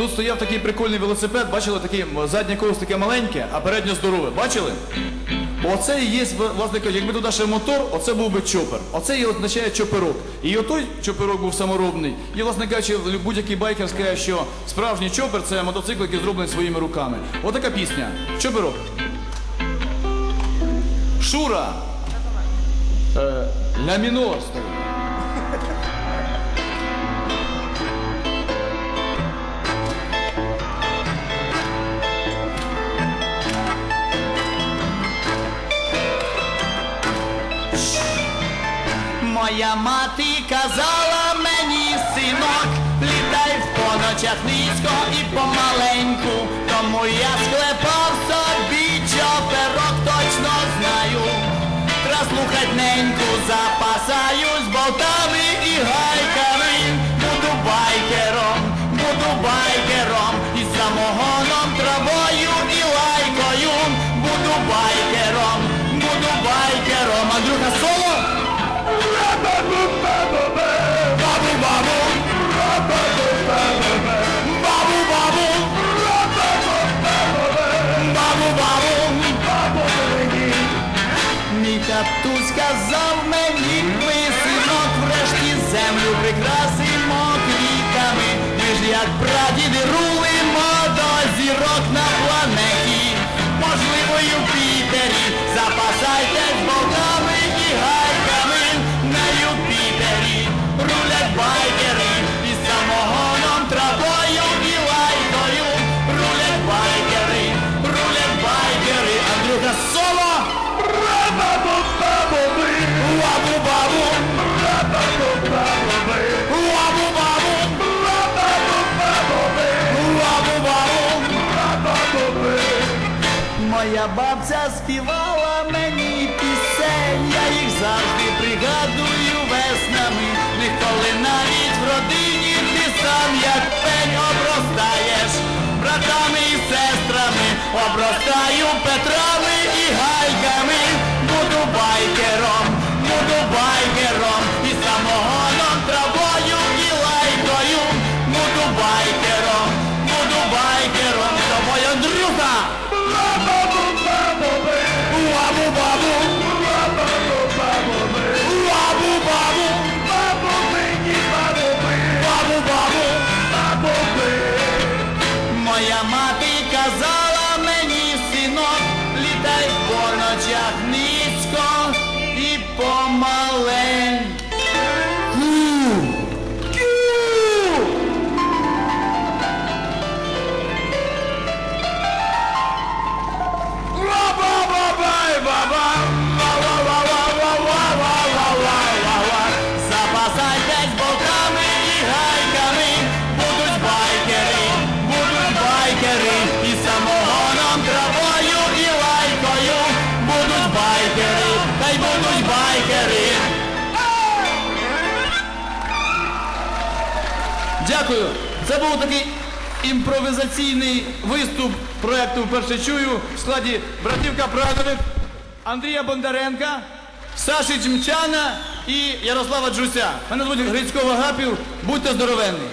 тут стояв такий прикольний велосипед, бачили, такий заднє колесо таке маленьке, а переднє здорове. Бачили? Оце і є, власне кажучи, якби туди ще мотор, оце був би чопер. Оце і означає чоперок. І отой чоперок був саморобний. І, власне кажучи, будь-який байкер скаже, що справжній чопер це мотоцикл, який зроблений своїми руками. Отака пісня. Чоперок. Шура. Е, ля мінор стоїть. Моя мати казала мені, синок, літай в поночах низько і помаленьку, тому я склепав собі чоперок, точно знаю. Треба слухать неньку, запасаюсь болтами і гайками. Татусь сказав мені, ми, синок, врешті землю прикрасимо квітами. Ми ж як прадіди рулимо Моя бабця співала мені пісень, я їх завжди пригадую веснами. Ніколи навіть в родині ти сам як пень обростаєш, братами і сестрами, обростаю Петрами байкери. Дякую. Це був такий імпровізаційний виступ проекту Вперше чую в складі братівка Прадових, Андрія Бондаренка, Саші Чмчана і Ярослава Джуся. Мене звуть Грицько Вагапів. Будьте здоровенні.